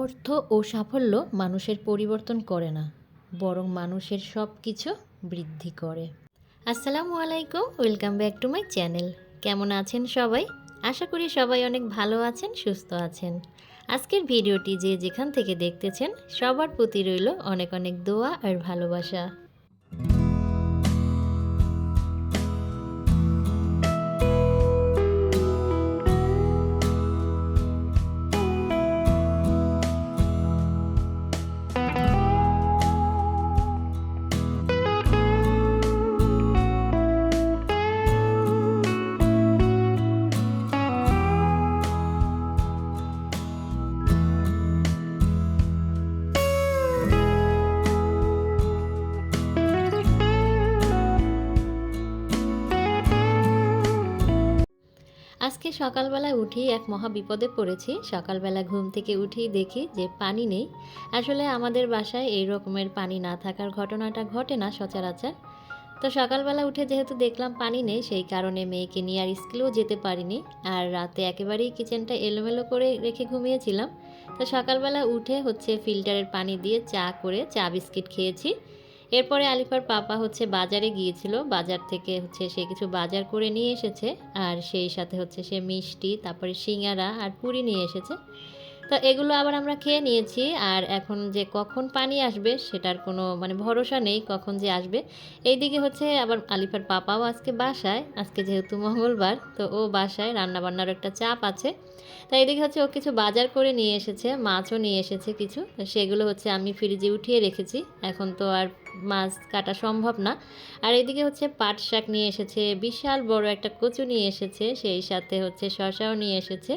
অর্থ ও সাফল্য মানুষের পরিবর্তন করে না, বরং মানুষের সব কিছু বৃদ্ধি করে। আসসালামু আলাইকুম, welcome back to my channel. কেমন আছেন সবাই? আশা করি সবাই অনেক ভালো আছেন, সুস্থ আছেন। আজকের ভিডিওটি যে যেখান থেকে দেখতেছেন, সবার প্রতি রইল অনেক অনেক দোয়া আর ভালোবাসা। আজকে সকালবেলায় উঠেই এক মহা বিপদে পড়েছি। সকালবেলা ঘুম থেকে উঠেই দেখি যে পানি নেই। আসলে আমাদের বাসায় এই রকমের পানি না থাকার ঘটনাটা ঘটে না সচরাচর। তো সকালবেলা উঠে যেহেতু দেখলাম পানি নেই, সেই কারণে মেয়েকে নিয়ে আর স্কুলেও যেতে পারিনি। আর রাতে একেবারেই কিচেনটা এলোমেলো করে রেখে ঘুমিয়েছিলাম। তো সকালবেলা উঠে হচ্ছে ফিল্টারের পানি দিয়ে চা করে চা বিস্কিট খেয়েছি। এরপরে আলিফার পাপা হচ্ছে বাজারে গিয়েছিল। বাজার থেকে হচ্ছে সে কিছু বাজার করে নিয়ে এসেছে। আর সেই সাথে হচ্ছে সে মিষ্টি, তারপরে সিঙ্গারা আর পুরি নিয়ে এসেছে। তো এগুলো আবার আমরা খেয়ে নিয়েছি। আর এখন যে কখন পানি আসবে সেটার কোনো মানে ভরসা নেই কখন যে আসবে। এইদিকে হচ্ছে আবার আলিফার পাপাও আজকে বাসায়। আজকে যেহেতু মঙ্গলবার, তো ও বাসায়। রান্নাবান্নার একটা চাপ আছে। তাই এদিকে হচ্ছে ও কিছু বাজার করে নিয়ে এসেছে, মাছও নিয়ে এসেছে কিছু। সেগুলো হচ্ছে আমি ফ্রিজে উঠিয়ে রেখেছি। এখন তো আর মাছ কাটা সম্ভব না। আর এদিকে হচ্ছে পাট শাক নিয়ে এসেছে, বিশাল বড় একটা কচু নিয়ে এসেছে, সেই সাথে হচ্ছে শশাও নিয়ে এসেছে।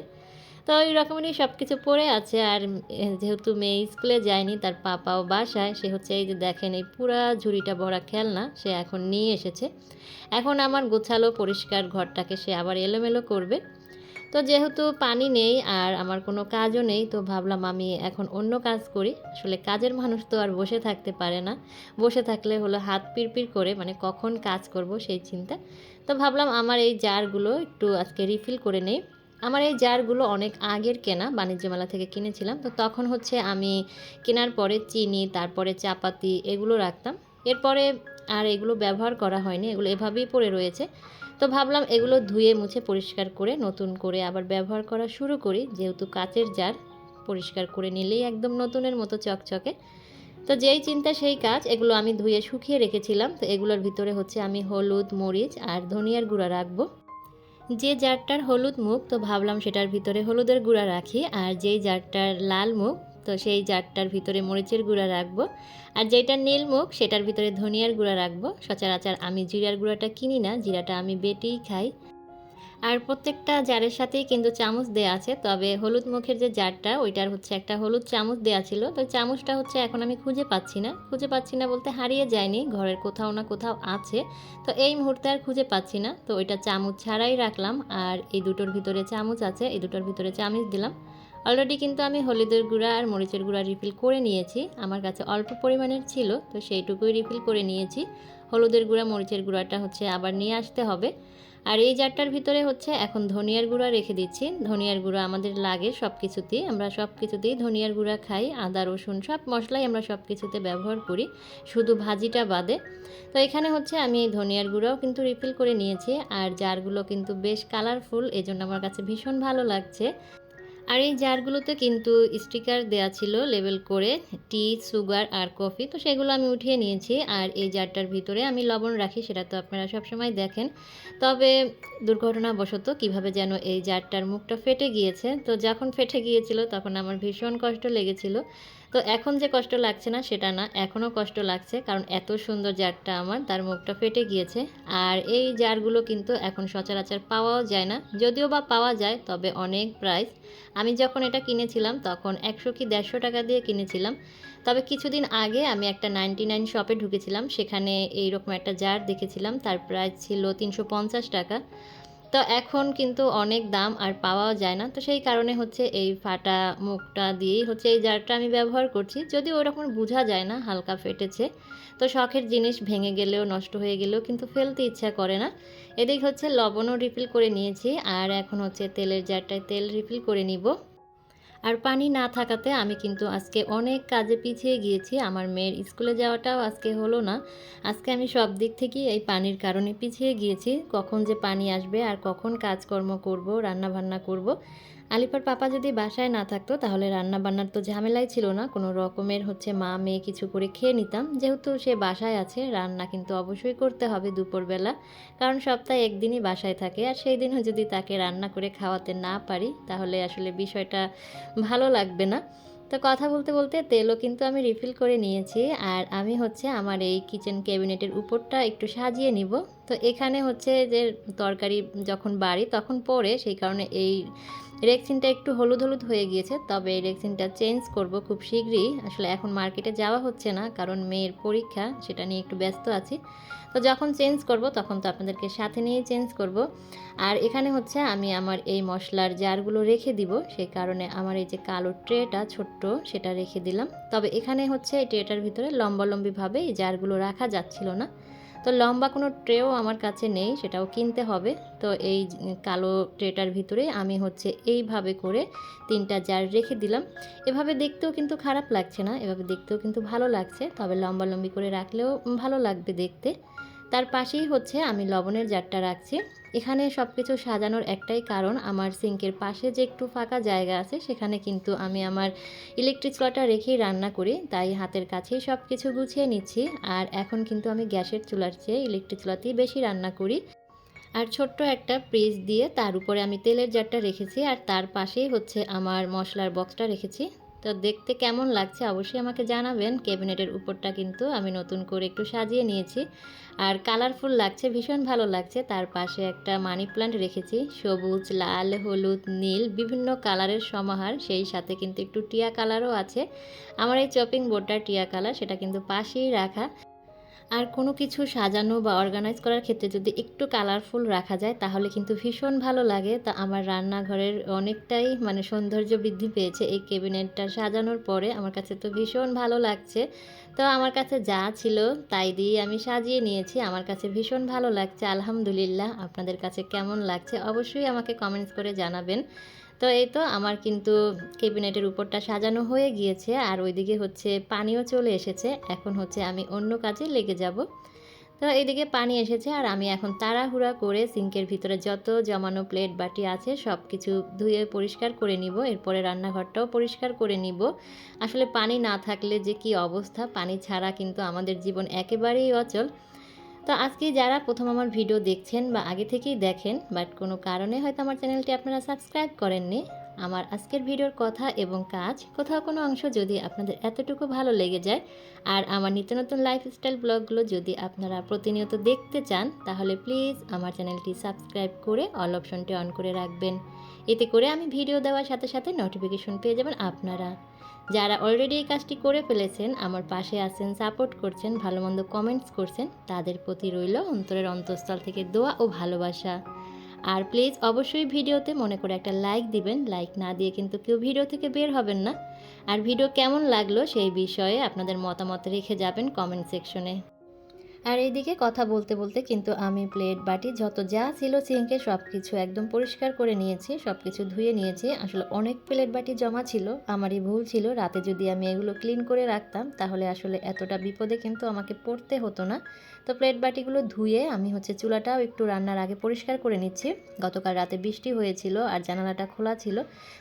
তো ওই রকমেরই সব কিছু পড়ে আছে। আর যেহেতু মেয়ে স্কুলে যায়নি, তার পাপাও বাসায়, সে হচ্ছে এই যে দেখেন এই পুরা ঝুড়িটা ভরা খেলনা, সে এখন নিয়ে এসেছে। এখন আমার গোছালো পরিষ্কার ঘরটাকে সে আবার এলোমেলো করবে। তো যেহেতু পানি নেই আর আমার কোনো কাজও নেই, তো ভাবলাম আমি এখন অন্য কাজ করি। আসলে কাজের মানুষ তো আর বসে থাকতে পারে না। বসে থাকলে হলো হাত পিড়পিড় করে মানে কখন কাজ করব সেই চিন্তা। তো ভাবলাম আমার এই জারগুলো একটু আজকে রিফিল করে নেই। আমার এই জারগুলো অনেক আগের কেনা, বাণিজ্য মেলা থেকে কিনেছিলাম। তো তখন হচ্ছে আমি কেনার পরে চিনি, তারপরে চাপাতি এগুলো রাখতাম। এরপরে আর এগুলো ব্যবহার করা হয়নি, এগুলো এভাবেই পড়ে রয়েছে। তো ভাবলাম এগুলো ধুয়ে মুছে পরিষ্কার করে, নতুন করে আবার ব্যবহার করা শুরু করি। যেহেতু কাচের জার, পরিষ্কার করে নিলেই একদম নতুনের মতো চকচকে। তো যেই চিন্তা সেই কাজ, এগুলো আমি ধুয়ে শুকিয়ে রেখেছিলাম। তো এগুলোর ভিতরে হচ্ছে আমি হলুদ, মরিচ আর ধনিয়ার গুঁড়া রাখব। যে জারটার হলুদ মুখ, তো ভাবলাম সেটার ভিতরে হলুদের গুঁড়া রাখি। আর যেই জারটার লাল মুখ তো সেই জারটার ভিতরে মরিচের গুঁড়া রাখব। আর যেটা নীল মুখ, সেটার ভিতরে ধনিয়ার গুঁড়া রাখব। সচরাচর আমি জিরার গুঁড়াটা কিনি না, জিরাটা আমি বেটেই খাই। আর প্রত্যেকটা জারের সাথেই কিন্তু চামচ দেওয়া আছে, তবে হলুদ মুখের যে জারটা, ওইটার হচ্ছে একটা হলুদ চামচ দেওয়া ছিল। তো চামচটা হচ্ছে এখন আমি খুঁজে পাচ্ছি না। খুঁজে পাচ্ছি না বলতে হারিয়ে যায়নি, ঘরের কোথাও না কোথাও আছে। তো এই মুহূর্তে আর খুঁজে পাচ্ছি না। তো ওইটা চামচ ছাড়াই রাখলাম, আর এই দুটোর ভিতরে চামচ আছে, এই দুটোর ভিতরে চামচ দিলাম। অলরেডি কিন্তু আমি হলুদের গুঁড়া আর মরিচের গুঁড়া রিফিল করে নিয়েছি। আমার কাছে অল্প পরিমাণের ছিল, তো সেইটুকুই রিফিল করে নিয়েছি। হলুদের গুঁড়া, মরিচের গুঁড়াটা হচ্ছে আবার নিয়ে আসতে হবে। আর এই জারটার ভিতরে হচ্ছে এখন ধনিয়ার গুঁড়া রেখে দিচ্ছি। ধনিয়ার গুঁড়া আমাদের লাগে সব কিছুতেই আমরা সব কিছুতেই ধনিয়ার গুঁড়া খাই। আদা, রসুন, সব মশলাই আমরা সব কিছুতে ব্যবহার করি। শুধু ভাজিটা বাদে। তো এখানে হচ্ছে আমি এই ধনিয়ার গুঁড়াও কিন্তু রিফিল করে নিয়েছি। আর জারগুলো কিন্তু বেশ কালারফুল এজন্য আমার কাছে ভীষণ ভালো লাগছে। আর এই জারগুলোতে কিন্তু স্টিকার দেয়া ছিল লেবেল করে, টি, সুগার আর কফি। তো সেগুলো আমি উঠিয়ে নিয়েছি আর এই জারটার ভিতরে আমি লবণ রাখি, সেটা তো আপনারা সবসময় দেখেন। তবে দুর্ঘটনাবশত কীভাবে যেন এই জারটার মুখটা ফেটে গিয়েছে। তো যখন ফেটে গিয়েছিল তখন আমার ভীষণ কষ্ট লেগেছিল। তো এখন যে কষ্ট লাগছে না, সেটা না। এখনও কষ্ট লাগছে, কারণ এত সুন্দর জারটা আমার, তার মুখটা ফেটে গিয়েছে। আর এই জারগুলো কিন্তু এখন সচরাচর পাওয়াও যায় না। যদিও বা পাওয়া যায়, তবে অনেক প্রাইস আমি যখন এটা কিনেছিলাম, তখন একশো কি দেড়শো টাকা দিয়ে কিনেছিলাম। তবে কিছুদিন আগে আমি একটা নাইনটি নাইন শপে ঢুকেছিলাম। সেখানে এইরকম একটা জার দেখেছিলাম। তার প্রাইস ছিল তিনশো পঞ্চাশ টাকা। তো এখন কিন্তু অনেক দাম আর পাওয়াও যায় না। তো সেই কারণে হচ্ছে এই ফাটা মুখটা দিয়েই হচ্ছে এই জারটা আমি ব্যবহার করছি। যদি ওরকম বোঝা যায় না, হালকা ফেটেছে। তো শখের জিনিস ভেঙে গেলেও, নষ্ট হয়ে গেলেও কিন্তু ফেলতে ইচ্ছা করে না। এদিক হচ্ছে লবণও রিফিল করে নিয়েছি। আর এখন হচ্ছে তেলের জারটায় তেল রিফিল করে নিব। আর পানি না থাকাতে আমি কিন্তু আজকে অনেক কাজে পিছিয়ে গিয়েছি। আমার মেয়ের স্কুলে যাওয়াটাও আজকে হলো না। আজকে আমি সব দিক থেকেই এই পানির কারণে পিছিয়ে গিয়েছি। কখন যে পানি আসবে আর কখন কাজকর্ম করব রান্না বান্না করব আলিপার পাপা যদি বাসায় না থাকতো, তাহলে রান্না বান্নার তো ঝামেলাই ছিল না। কোনো রকমের হচ্ছে মা, মেয়ে কিছু করে খেয়ে নিতাম। যেহেতু সে বাসায় আছে, রান্না কিন্তু অবশ্যই করতে হবে দুপুরবেলা। কারণ সপ্তাহে একদিনই বাসায় থাকে। আর সেই দিনও যদি তাকে রান্না করে খাওয়াতে না পারি, তাহলে আসলে বিষয়টা ভালো লাগবে না। তো কথা বলতে বলতে তেলও কিন্তু আমি রিফিল করে নিয়েছি। আর আমি হচ্ছে আমার এই কিচেন ক্যাবিনেটের উপরটা একটু সাজিয়ে নিব। তো এখানে হচ্ছে যে তরকারি যখন বাড়ি, তখন পরে সেই কারণে এই রেক্সিনটা একটু হলুদ হলুদ হয়ে গিয়েছে, তবে এই রেক্সিনটা চেঞ্জ করব খুব শীঘ্রই। আসলে এখন মার্কেটে যাওয়া হচ্ছে না, কারণ মেয়ের পরীক্ষা, সেটা নিয়ে একটু ব্যস্ত আছি। তো যখন চেঞ্জ করব তখন তো আপনাদেরকে সাথে নিয়ে চেঞ্জ করব। আর এখানে হচ্ছে আমি আমার এই মশলার জারগুলো রেখে দিব, সেই কারণে আমার এই যে কালো ট্রেটা ছোট্ট সেটা রেখে দিলাম। তবে এখানে হচ্ছে এই ট্রেটার ভিতরে লম্বালম্বিভাবে এই জারগুলো রাখা যাচ্ছিল না। তো লম্বা কোনো ট্রেও আমার কাছে নেই, সেটাও কিনতে হবে। তো এই কালো ট্রেটার ভিতরে আমি হচ্ছে এইভাবে করে তিনটা জার রেখে দিলাম। এভাবে দেখতেও কিন্তু খারাপ লাগছে না, এভাবে দেখতেও কিন্তু ভালো লাগছে, তবে লম্বা লম্বি করে রাখলেও ভালো লাগবে দেখতে। তার পাশেই হচ্ছে আমি লবণের জারটা রাখছি। এখানে সব কিছু সাজানোর একটাই কারণ, আমার সিঙ্কের পাশে যে একটু ফাঁকা জায়গা আছে, সেখানে কিন্তু আমি আমার ইলেকট্রিক চুলাটা রেখেই রান্না করি, তাই হাতের কাছেই সব কিছু গুছিয়ে নিচ্ছি। আর এখন কিন্তু আমি গ্যাসের চুলার চেয়ে ইলেকট্রিক চুলাতেই বেশি রান্না করি। আর ছোট্ট একটা প্রেস দিয়ে তার উপরে আমি তেলের জারটা রেখেছি, আর তার পাশেই হচ্ছে আমার মশলার বক্সটা রেখেছি। তো দেখতে কেমন লাগছে অবশ্যই আমাকে জানাবেন। ক্যাবিনেটের উপরটা কিন্তু আমি নতুন করে একটু সাজিয়ে নিয়েছি। আর কালারফুল লাগছে, ভীষণ ভালো লাগছে। তার পাশে একটা মানি প্লান্ট রেখেছি, সবুজ, লাল, হলুদ, নীল, বিভিন্ন কালারের সমাহার। সেই সাথে কিন্তু একটু টিয়া কালারও আছে। আমার এই চপিং বোর্ডটা টিয়া কালার, সেটা কিন্তু পাশেই রাখা। আর কোনো কিছু সাজানো বা অর্গানাইজ করার ক্ষেত্রে যদি একটু কালারফুল রাখা যায়, তাহলে কিন্তু ভীষণ ভালো লাগে। তা আমার রান্নাঘরের অনেকটাই মানে সৌন্দর্য বৃদ্ধি পেয়েছে এই ক্যাবিনেটটা সাজানোর পরে। আমার কাছে তো ভীষণ ভালো লাগছে। তো আমার কাছে যা ছিল তাই দিয়ে আমি সাজিয়ে নিয়েছি। আমার কাছে ভীষণ ভালো লাগছে। আলহামদুলিল্লাহ। আপনাদের কাছে কেমন লাগছে? অবশ্যই আমাকে কমেন্টস করে জানাবেন। তো এই তো আমার কিন্তু ক্যাবিনেটের উপরটা সাজানো হয়ে গিয়েছে আর ওইদিকে হচ্ছে পানিও চলে এসেছে। এখন হচ্ছে আমি অন্য কাজে লেগে যাব। তো এইদিকে পানি এসেছে আর আমি এখন তাড়াহুড়া করে সিঙ্কের ভিতরে যত জমানো প্লেট বাটি আছে সব কিছু ধুয়ে পরিষ্কার করে নিব। এরপরে রান্নাঘরটাও পরিষ্কার করে নিব। আসলে পানি না থাকলে যে কি অবস্থা? পানি ছাড়া কিন্তু আমাদের জীবন একেবারেই অচল। তো আজকে যারা প্রথম আমার ভিডিও দেখছেন বা আগে থেকেই দেখেন বাট কোনো কারণে হয়তো আমার চ্যানেলটি আপনারা সাবস্ক্রাইব করেননি, আমার আজকের ভিডিওর কথা এবং কাজ, কোথাও কোনো অংশ যদি আপনাদের এতটুকু ভালো লেগে যায়, আর আমার নিত্য নতুন লাইফস্টাইল ব্লগগুলো যদি আপনারা প্রতিনিয়ত দেখতে চান, তাহলে প্লিজ আমার চ্যানেলটি সাবস্ক্রাইব করে অল অপশনটি অন করে রাখবেন। এতে করে আমি ভিডিও দেওয়ার সাথে সাথে নোটিফিকেশন পেয়ে যাবেন আপনারা। যারা অলরেডি এই কাজটি করে ফেলেছেন, আমার পাশে আছেন সাপোর্ট করছেন ভালো মন্দ কমেন্টস করছেন, তাদের প্রতি রইল অন্তরের অন্তঃস্থল থেকে দোয়া ও ভালোবাসা। আর প্লিজ অবশ্যই ভিডিওতে মনে করে একটা লাইক দিবেন। লাইক না দিয়ে কিন্তু কেউ ভিডিও থেকে বের হবেন না। আর ভিডিও কেমন লাগল সেই বিষয়ে আপনাদের মতামত রেখে যাবেন কমেন্ট সেকশনে আর এইদিকে কথা বলতে বলতে কিন্তু আমি প্লেট, বাটি, যত যা ছিল সিঙ্কে সব কিছু একদম পরিষ্কার করে নিয়েছি সব কিছু ধুয়ে নিয়েছি। আসলে অনেক প্লেট, বাটি জমা ছিল, আমারই ভুল ছিল। রাতে যদি আমি এগুলো ক্লিন করে রাখতাম, তাহলে আসলে এতটা বিপদে কিন্তু আমাকে পড়তে হতো না। তো প্লেট, বাটিগুলো ধুয়ে আমি হচ্ছে চুলাটাও একটু রান্নার আগে পরিষ্কার করে নিচ্ছি। গতকাল রাতে বৃষ্টি হয়েছিল আর জানালাটা খোলা ছিল,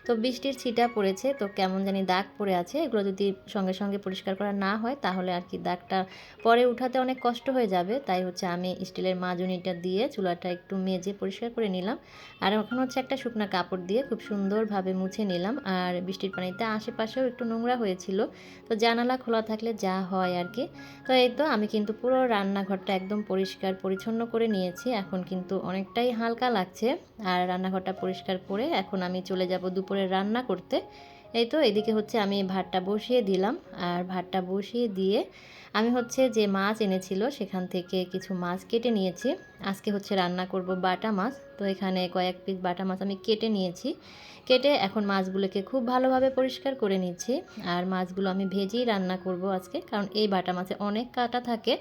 তো বৃষ্টির ছিটা পড়েছে। তো কেমন জানি দাগ পড়ে আছে। এগুলো যদি সঙ্গে সঙ্গে পরিষ্কার করা না হয়, তাহলে আর কি দাগটা পরে উঠাতে অনেক কষ্ট হয়ে যাবে, তাই হচ্ছে আমি স্টিলের মাজুনিটা দিয়ে চুলাটা একটু মেজে পরিষ্কার করে নিলাম। আর এখন হচ্ছে একটা শুকনা কাপড় দিয়ে খুব সুন্দরভাবে মুছে নিলাম। আর বৃষ্টির পানিতে আশেপাশেও একটু নোংরা হয়েছিল, তো জানালা খোলা থাকলে যা হয় আর কি। তো এই তো আমি কিন্তু পুরো রান্নাঘরটা একদম পরিষ্কার পরিচ্ছন্ন করে নিয়েছি, এখন কিন্তু অনেকটাই হালকা লাগছে। আর রান্নাঘরটা পরিষ্কার করে এখন আমি চলে যাব দুপুরে রান্না করতে। এই তো এদিকে হচ্ছে আমি ভাতটা বসিয়ে দিলাম, আর ভাতটা বসিয়ে দিয়ে আমি হচ্ছে যে মাছ এনেছিল সেখান থেকে কিছু মাছ কেটে নিয়েছি। আজকে হচ্ছে রান্না করব বাটা মাছ, তো এখানে কয়েক পিস বাটা মাছ আমি কেটে নিয়েছি। কেটে এখন মাছগুলোকে খুব ভালোভাবে পরিষ্কার করে নিচ্ছি। আর মাছগুলো আমি ভেজেই রান্না করব আজকে, কারণ এই বাটা মাছে অনেক কাটা থাকে।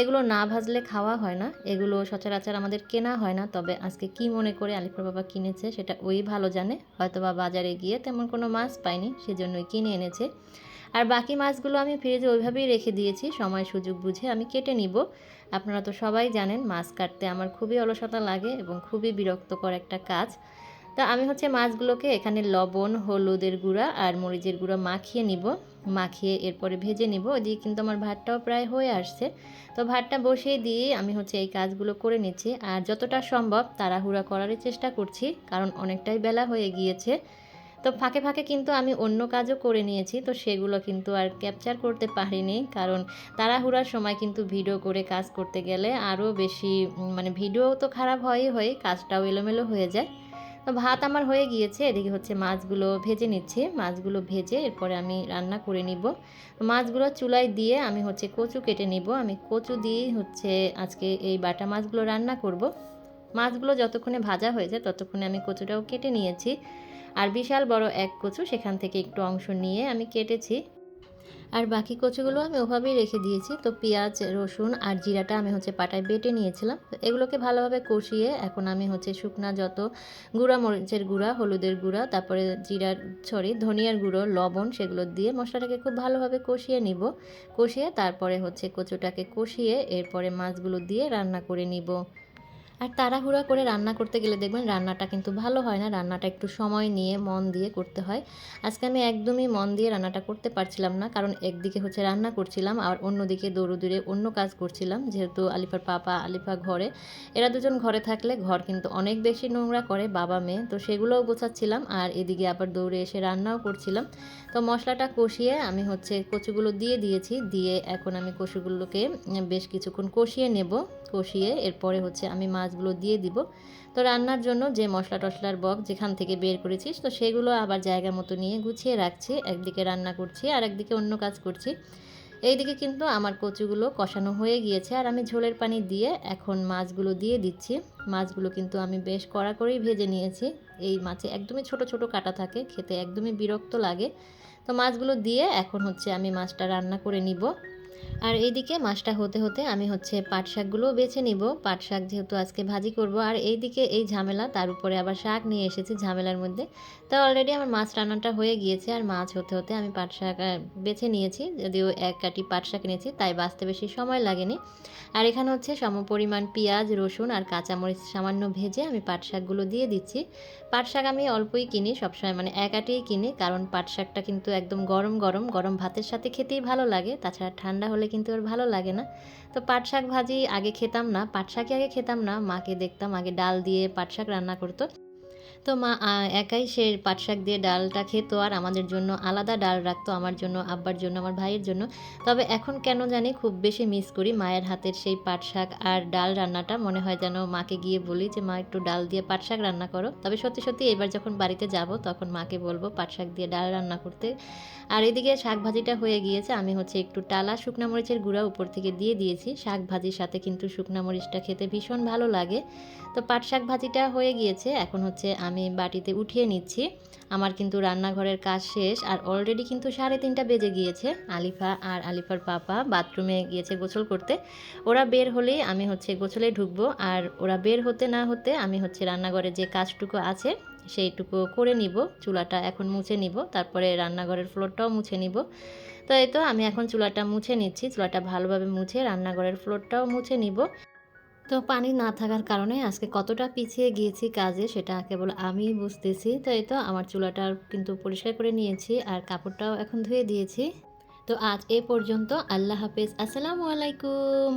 এগুলো না ভাজলে খাওয়া হয় না, এগুলো সচরাচর আমাদের কেনা হয় না। তবে আজকে কি মনে করে আলিপুর বাবা কিনেছে সেটা ওই ভালো জানে। হয়তো বা বাজারে গিয়ে তেমন কোনো মাছ পাইনি, সেজন্যই কিনে এনেছে। আর বাকি মাছগুলো আমি ফ্রিজে ওইভাবেই রেখে দিয়েছি, সময় সুযোগ বুঝে আমি কেটে নিব। আপনারা তো সবাই জানেন, মাছ কাটতে আমার খুবই অলসতা লাগে এবং খুবই বিরক্তকর একটা কাজ। তা আমি হচ্ছে মাছগুলোকে এখানে লবণ, হলুদের গুঁড়া আর মরিচের গুঁড়া মাখিয়ে নিব। মাখিয়ে এরপরে ভেজে নিব। ওইদিকে কিন্তু আমার ভাতটাও প্রায় হয়ে আসছে। তো ভাতটা বসিয়ে দিয়ে আমি হচ্ছে এই কাজগুলো করে নিচ্ছি। আর যতটা সম্ভব তাড়াহুড়া করারই চেষ্টা করছি, কারণ অনেকটাই বেলা হয়ে গিয়েছে। তো ফাঁকে ফাঁকে কিন্তু আমি অন্য কাজও করে নিয়েছি, তো সেগুলো কিন্তু আর ক্যাপচার করতে পারিনি। কারণ তাড়াহুড়ার সময় কিন্তু ভিডিও করে কাজ করতে গেলে আরও বেশি মানে ভিডিও তো খারাপ হয়ই হয়, কাজটাও এলোমেলো হয়ে যায়। তো ভাত আমার হয়ে গিয়েছে, এদিকে হচ্ছে মাছগুলো ভেজে নিচ্ছি। মাছগুলো ভেজে এরপরে আমি রান্না করে নিব। মাছগুলো চুলায় দিয়ে আমি হচ্ছে কচু কেটে নিব। আমি কচু দিয়েই হচ্ছে আজকে এই বাটা মাছগুলো রান্না করব। মাছগুলো যতক্ষণে ভাজা হয়ে যায় ততক্ষণে আমি কচুটাও কেটে নিয়েছি। আর বিশাল বড় এক কচু সেখান থেকে একটু অংশ নিয়ে আমি কেটেছি। আর বাকি কচুগুলো আমি ওভাবেই রেখে দিয়েছি। তো পেঁয়াজ, রসুন আর জিরাটা আমি হচ্ছে পাটায় বেটে নিয়েছিলাম। এগুলোকে ভালোভাবে কষিয়ে এখন আমি হচ্ছে শুকনা যত গুঁড়া মরিচের গুঁড়া, হলুদের গুঁড়া, তারপরে জিরার সরি ধনিয়ার গুঁড়ো, লবণ সেগুলো দিয়ে মশলাটাকে খুব ভালোভাবে কষিয়ে নিব। কষিয়ে তারপরে হচ্ছে কচুটাকে কষিয়ে এরপরে মাছগুলো দিয়ে রান্না করে নিব। আর তাড়াহুড়া করে রান্না করতে গেলে দেখবেন রান্নাটা কিন্তু ভালো হয় না। রান্নাটা একটু সময় নিয়ে, মন দিয়ে করতে হয়। আজকে আমি একদমই মন দিয়ে রান্নাটা করতে পারছিলাম না, কারণ একদিকে হচ্ছে রান্না করছিলাম আর অন্যদিকে দৌড়ে দূরে অন্য কাজ করছিলাম, যেহেতু আলিফার পাপা, আলিফা ঘরে। এরা দুজন ঘরে থাকলে ঘর কিন্তু অনেক বেশি নোংরা করে, বাবা, মেয়ে, তো সেগুলোও গোছাচ্ছিলাম। আর এদিকে আবার দৌড়ে এসে রান্নাও করছিলাম। তো মশলাটা কষিয়ে আমি হচ্ছে কচুগুলো দিয়ে দিয়েছি। দিয়ে এখন আমি কচুগুলোকে বেশ কিছুক্ষণ কষিয়ে নেব। কষিয়ে এরপরে হচ্ছে আমি মাছগুলো দিয়ে দিব। তো রান্নার জন্য যে মশলা টশলার বক যেখান থেকে বের করেছিস, তো সেগুলো আবার জায়গা মতো নিয়ে গুছিয়ে রাখছি। একদিকে রান্না করছি, আর একদিকে অন্য কাজ করছি। এইদিকে কিন্তু আমার কচুগুলো কষানো হয়ে গিয়েছে, আর আমি ঝোলের পানি দিয়ে এখন মাছগুলো দিয়ে দিচ্ছি। মাছগুলো কিন্তু আমি বেশ কড়া করেই ভেজে নিয়েছি। এই মাছে একদমই ছোট ছোট কাটা থাকে, খেতে একদমই বিরক্ত লাগে। তো মাছগুলো দিয়ে এখন হচ্ছে আমি মাছটা রান্না করে নিব। আর এইদিকে মাছটা হতে হতে আমি হচ্ছে পাট শাকগুলোও বেছে নিব। পাট শাক যেহেতু আজকে ভাজি করব, আর এইদিকে এই ঝামেলা, তার উপরে আবার শাক নিয়ে এসেছি ঝামেলার মধ্যে। তো অলরেডি আমার মাছ রান্নাটা হয়ে গিয়েছে, আর মাছ হতে হতে আমি পাট শাক বেছে নিয়েছি। যদিও এক কাটি পাট শাক নিয়েছি তাই বাঁচতে বেশি সময় লাগেনি। আর এখানে হচ্ছে সমপরিমাণ পেঁয়াজ, রসুন আর কাঁচামরিচ সামান্য ভেজে আমি পাট শাকগুলো দিয়ে দিচ্ছি। পাট শাক আমি অল্পই কিনি, সবসময় মানে এক আটিই কিনি, কারণ পাট শাকটা কিন্তু একদম গরম গরম গরম ভাতের সাথে খেতেই ভালো লাগে। তাছাড়া ঠান্ডা হলে কিন্তু ওর ভালো লাগে না। তো পাট শাক ভাজি আগে খেতাম না, পাট শাকই আগে খেতাম না, মাকে দেখতাম, আগে ডাল দিয়ে পাট শাক রান্না করতো। তো মা একাই সে পাট শাক দিয়ে ডালটা খেতো আর আমাদের জন্য আলাদা ডাল রাখতো আমার জন্য, আব্বার জন্য, আমার ভাইয়ের জন্য। তবে এখন কেন জানি খুব বেশি মিস করি মায়ের হাতের সেই পাট শাক আর ডাল রান্নাটা। মনে হয় যেন মাকে গিয়ে বলি যে, মা, একটু ডাল দিয়ে পাট শাক রান্না করো। তবে সত্যি সত্যি এবার যখন বাড়িতে যাব, তখন মাকে বলব পাট শাক দিয়ে ডাল রান্না করতে। আর এদিকে শাক ভাজিটা হয়ে গিয়েছে। আমি হচ্ছে একটু টালা শুকনা মরিচের গুঁড়া উপর থেকে দিয়ে দিয়েছি। শাক ভাজির সাথে কিন্তু শুকনা মরিচটা খেতে ভীষণ ভালো লাগে। তো পাট শাক ভাজিটা হয়ে গিয়েছে। এখন হচ্ছে আমি বাটিতে উঠিয়ে নিচ্ছি। আমার কিন্তু রান্নাঘরের কাজ শেষ আর অলরেডি কিন্তু সাড়ে তিনটা বেজে গিয়েছে। আলিফা আর আলিফার পাপা বাথরুমে গিয়েছে গোসল করতে। ওরা বের হলেই আমি হচ্ছে গোসলে ঢুকবো আর ওরা বের হতে না হতে আমি হচ্ছে রান্নাঘরে যে কাজটুকু আছে সেইটুকু করে নিব। চুলাটা এখন মুছে নিব, তারপরে রান্নাঘরের ফ্লোরটাও মুছে নিব। তো এই তো আমি এখন চুলাটা মুছে নিচ্ছি। চুলাটা ভালোভাবে মুছে রান্নাঘরের ফ্লোরটাও মুছে নিব। তো পানি না থাকার কারণে আজকে কতটা পিছিয়ে গিয়েছি কাজে সেটা কেবল আমি বুঝতেছি। তাই তো আমার চুলাটা কিন্তু পরিষ্কার করে নিয়েছি আর কাপড়টাও এখন ধুয়ে দিয়েছি। তো আজ এ পর্যন্ত আল্লাহ হাফেজ। আসসালামু আলাইকুম।